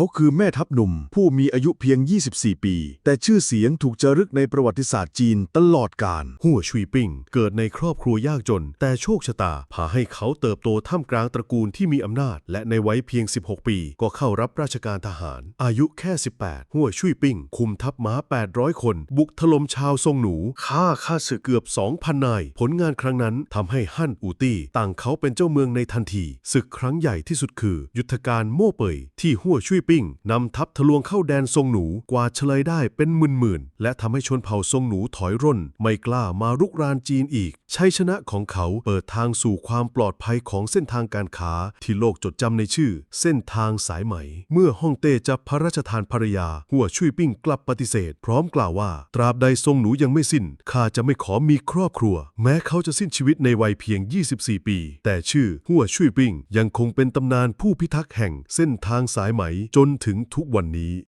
เขาคือแม่ทัพหนุ่ม ผู้มีอายุเพียง 24 ปี แต่ชื่อเสียงถูกจารึกในประวัติศาสตร์จีนตลอดกาลหัวชุยปิงเกิดในครอบครัวยากจน แต่โชคชะตาพาให้เขาเติบโตท่ามกลางตระกูลที่มีอำนาจ และในวัยเพียง 16 ปี ก็เข้ารับราชการทหาร อายุแค่ 18 หัวชุยปิงคุมทัพม้า 800 คน บุกถล่มชาวทรงหนูฆ่าข้าศึกเกือบ 2,000 นาย ผลงานครั้งนั้นทำให้ฮั่นอูตี้ตั้งเขาเป็นเจ้าเมืองในทันทีศึกครั้งใหญ่ที่สุดคือ ยุทธการโม่เป่ยที่หัวชุยปิ้งนำทัพทะลวงเข้าแดนทรงหนูกว่าเฉลยได้เป็นหมื่นๆและทำให้ชนเผ่าทรงหนูถอยร่น ไม่กล้ามารุกรานจีนอีก ชัยชนะของเขาเปิดทางสู่ความปลอดภัยของเส้นทางการค้าที่โลกจดจำในชื่อ เส้นทางสายไหม เมื่อฮ่องเต้จับพระราชทานภรรยา หัวชุยปิ้งกลับปฏิเสธ พร้อมกล่าวว่า ตราบใดทรงหนูยังไม่สิ้นข้าจะไม่ขอมีครอบครัว แม้เขาจะสิ้นชีวิตในวัยเพียง 24 ปี แต่ชื่อหัวชุยปิ้งยังคงเป็นตำนานผู้พิทักษ์แห่งเส้นทางสายไหมจนถึงทุกวันนี้